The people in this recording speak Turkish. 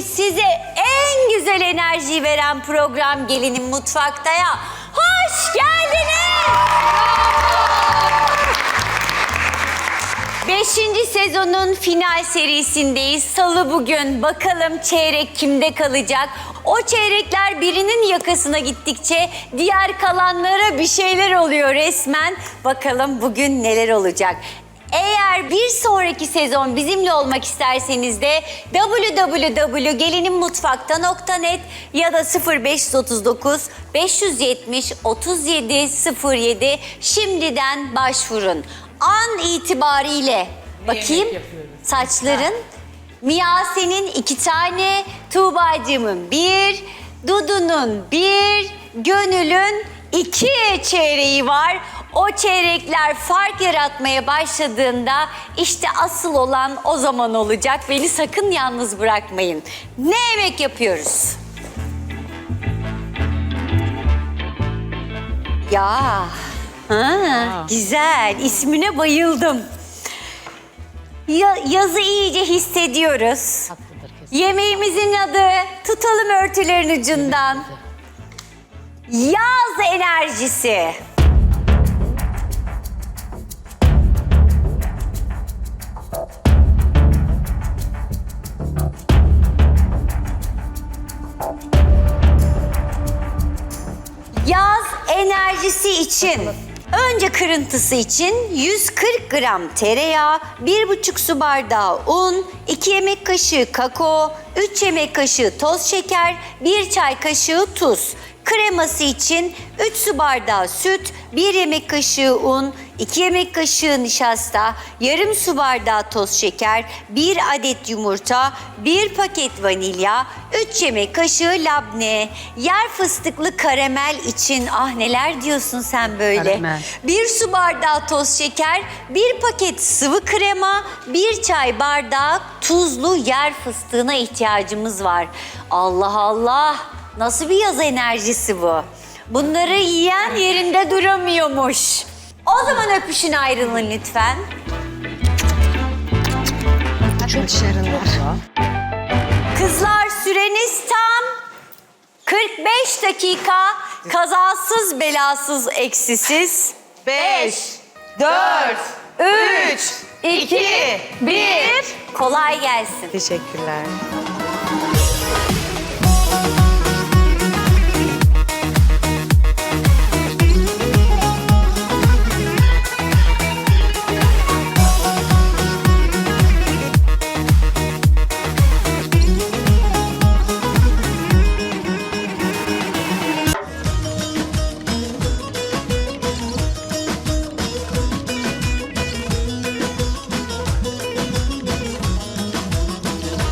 Şimdi size en güzel enerjiyi veren program Gelinin Mutfakta'ya hoş geldiniz. Beşinci sezonun final serisindeyiz. Salı bugün. Bakalım çeyrek kimde kalacak? O çeyrekler birinin yakasına gittikçe diğer kalanlara bir şeyler oluyor resmen. Bakalım bugün neler olacak? Eğer bir sonraki sezon bizimle olmak isterseniz de www.gelinimutfakta.net ya da 0539 570 37 07 şimdiden başvurun. An itibariyle bakayım saçların Miyase'nin iki tane, Tuğba'cığımın bir, Dudu'nun bir, Gönül'ün iki çeyreği var. O çeyrekler fark yaratmaya başladığında işte asıl olan o zaman olacak. Beni sakın yalnız bırakmayın. Ne yemek yapıyoruz? Ya, ha, güzel. İsmine bayıldım. Ya, yazı iyice hissediyoruz. Yemeğimizin adı tutalım örtülerin ucundan. Yaz enerjisi. Yaz enerjisi için önce kırıntısı için 140 gram tereyağı, 1,5 su bardağı un, 2 yemek kaşığı kakao, 3 yemek kaşığı toz şeker, 1 çay kaşığı tuz. Kreması için 3 su bardağı süt, 1 yemek kaşığı un, 2 yemek kaşığı nişasta, yarım su bardağı toz şeker, 1 adet yumurta, 1 paket vanilya, 3 yemek kaşığı labne, yer fıstıklı karamel için ah neler diyorsun sen böyle. Karamel. 1 su bardağı toz şeker, 1 paket sıvı krema, 1 çay bardağı tuzlu yer fıstığına ihtiyacımız var. Allah Allah nasıl bir yaz enerjisi bu? Bunları yiyen yerinde duramıyormuş. O zaman öpüşün ayrılın lütfen. Kızlar süreniz tam 45 dakika kazasız belasız eksisiz. 5, 4, 3, 2, 1. Kolay gelsin. Teşekkürler.